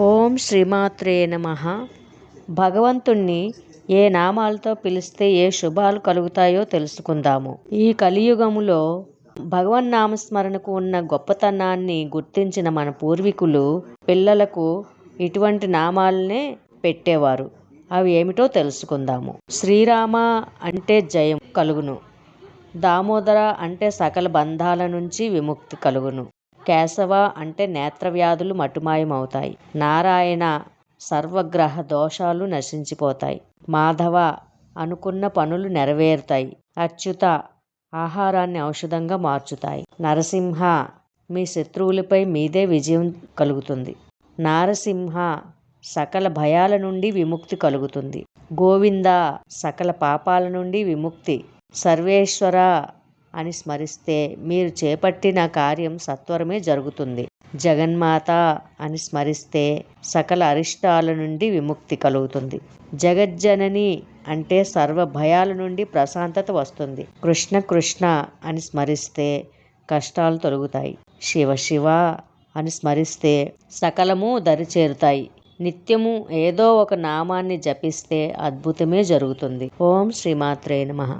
ఓం శ్రీమాత్రే నమ. భగవంతుణ్ణి ఏ నామాలతో పిలిస్తే ఏ శుభాలు కలుగుతాయో తెలుసుకుందాము. ఈ కలియుగములో భగవన్ నామస్మరణకు ఉన్న గొప్పతనాన్ని గుర్తించిన మన పూర్వీకులు పిల్లలకు ఇటువంటి నామాలనే పెట్టేవారు. అవి ఏమిటో తెలుసుకుందాము. శ్రీరామ అంటే జయం కలుగును. దామోదర అంటే సకల బంధాల నుంచి విముక్తి కలుగును. కేశవ అంటే నేత్రవ్యాధులు మటుమాయమవుతాయి. నారాయణ సర్వగ్రహ దోషాలు నశించిపోతాయి. మాధవ అనుకున్న పనులు నెరవేరుతాయి. అచ్యుత ఆహారాన్ని ఔషధంగా మార్చుతాయి. నరసింహ మీ శత్రువులపై మీదే విజయం కలుగుతుంది. నారసింహ సకల భయాల నుండి విముక్తి కలుగుతుంది. గోవింద సకల పాపాల నుండి విముక్తి. సర్వేశ్వర అని స్మరిస్తే మీరు చేపట్టిన కార్యం సత్వరమే జరుగుతుంది. జగన్మాత అని స్మరిస్తే సకల అరిష్టాల నుండి విముక్తి కలుగుతుంది. జగజ్జనని అంటే సర్వ భయాల నుండి ప్రశాంతత వస్తుంది. కృష్ణ కృష్ణ అని స్మరిస్తే కష్టాలు తొలగుతాయి. శివ శివ అని స్మరిస్తే సకలము దరిచేరుతాయి. నిత్యము ఏదో ఒక నామాన్ని జపిస్తే అద్భుతమే జరుగుతుంది. ఓం శ్రీమాత్రే నమ.